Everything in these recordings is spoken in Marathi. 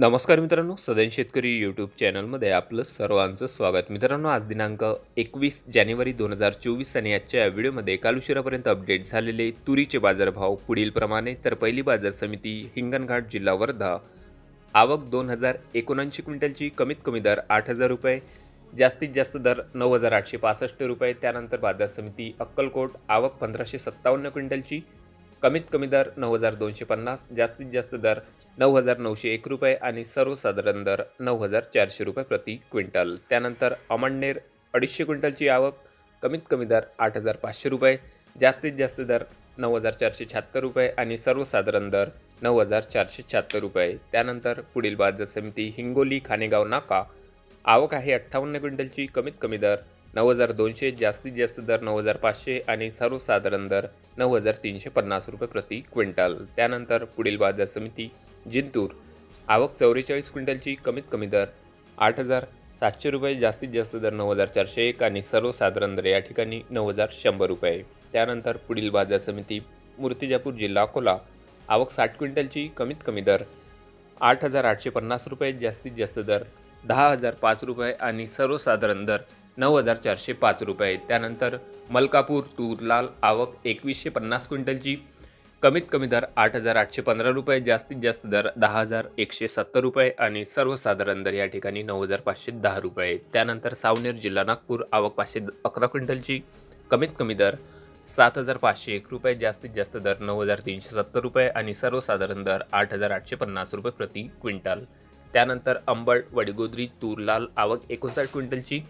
नमस्कार मित्रांनो सदन शेतकरी यूट्यूब चॅनलमध्ये आपलं सर्वांचं स्वागत. मित्रांनो आज दिनांक एकवीस जानेवारी दोन हजार चोवीस आणि आजच्या या व्हिडिओमध्ये काल उशिरापर्यंत अपडेट झालेले तुरीचे बाजारभाव पुढीलप्रमाणे. तर पहिली बाजार समिती हिंगणघाट जिल्हा वर्धा. आवक दोन हजार एकोणऐंशी क्विंटलची कमीत कमी दर आठ हजार रुपये जास्तीत जास्त दर नऊ हजार आठशे पासष्ट रुपये. त्यानंतर बाजार समिती अक्कलकोट आवक पंधराशे सत्तावन्न क्विंटलची कमीत कमी दर नऊ हजार दोनशे पन्नास जास्तीत जास्त दर नऊ हजार नऊशे एक रुपये आणि सर्वसाधारण दर नऊ हजार चारशे रुपये प्रति क्विंटल. त्यानंतर अमळनेर अडीचशे क्विंटलची आवक कमीत कमी दर आठ हजार पाचशे रुपये जास्तीत जास्त दर नऊ हजार चारशे शहात्तर रुपये आणि सर्वसाधारण दर नऊ हजार चारशे शहात्तर रुपये. त्यानंतर पुढील बाजार समिती हिंगोली खानेगाव नाका. आवक आहे अठ्ठावन्न क्विंटलची कमीत कमी दर नऊ हजार दोनशे जास्तीत जास्त दर नऊ हजार पाचशे आणि सर्वसाधारण दर नऊ हजार तीनशे पन्नास रुपये प्रति क्विंटल. त्यानंतर पुढील बाजार समिती जिंतूर. आवक चौवेचाळीस क्विंटलची कमीत कमी दर आठ हजार सातशे रुपये जास्तीत जास्त दर नऊ हजार चारशे एक आणि सर्वसाधारण दर या ठिकाणी नऊ हजार शंभर रुपये. त्यानंतर पुढील बाजार समिती मूर्तिजापूर जिल्हा अकोला. आवक साठ क्विंटलची कमीत कमी दर आठ हजार आठशे पन्नास रुपये जास्तीत जास्त दर दहा हजार पाच रुपये आणि सर्वसाधारण दर नऊ हजार चारशे पाच रुपये. त्यानंतर मलकापूर तूर लाल आवक एकवीसशे पन्नास क्विंटलची. कमीत कमी दर आठ हजार आठशे पंधरा रुपये जास्तीत जास्त दर दहा हजार एकशे सत्तर रुपये आणि सर्वसाधारण दर या ठिकाणी नऊ हजार पाचशे दहा रुपये. त्यानंतर सावनेर जिल्हा नागपूर आवक पाचशे अकरा क्विंटलची. कमीत कमी दर सात हजार पाचशे एक रुपये जास्तीत जास्त दर नऊ हजार तीनशे सत्तर रुपये आणि सर्वसाधारण दर आठ हजार आठशे पन्नास रुपये प्रति क्विंटल. त्यानंतर अंबड वडगोदरी तूर लाल आवक एकोणसाठ क्विंटलची.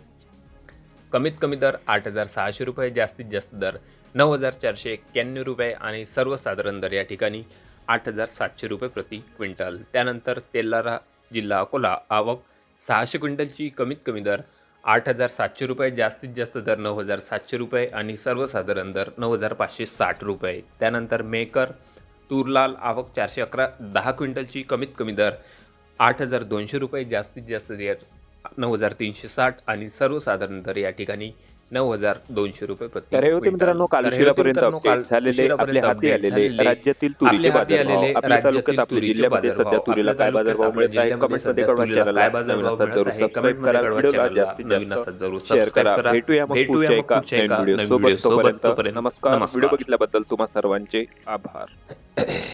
कमीत कमी दर आठ हजार सहाशे रुपये जास्तीत जास्त दर नऊ हजार चारशे एक्क्याण्णव रुपये आणि सर्वसाधारण दर या ठिकाणी आठ हजार सातशे रुपये प्रति क्विंटल. त्यानंतर तेलारा जिल्हा अकोला आवक सहाशे क्विंटलची कमीत कमी दर आठ हजार सातशे रुपये जास्तीत जास्त दर नऊ हजार सातशे रुपये आणि सर्वसाधारण दर नऊ हजार पाचशे साठ रुपये. त्यानंतर मेकर तुरलाल आवक चारशे अकरा दहा क्विंटलची कमीत कमी दर आठ हजार दोनशे रुपये जास्तीत जास्त दर नऊ हजार तीनशे साठ आणि सर्वसाधारण दर या ठिकाणी नऊ हजार दोनशे रुपये प्रति तर हे होते. मित्रांनो काल उशिरापर्यंत अपडेट झालेले आपल्या हाती आलेले राज्यातील तुरीचे बाजारभाव आपल्या तालुक्यात आपल्या जिल्ह्यामध्ये सध्या तुरीला काय बाजारभाव मिळत आहे कमेंटमध्ये कळवा चॅनलला नवीन मिळत जरूर सबस्क्राईब करा व्हिडिओला. जास्तीत नवीन जरूर शेअर करा. भेटूया मग पुढच्या एका नवीन व्हिडिओ सोबत तोपर्यंत नमस्कार. व्हिडिओ बघितल्याबद्दल तुम्हा सर्वांचे आभार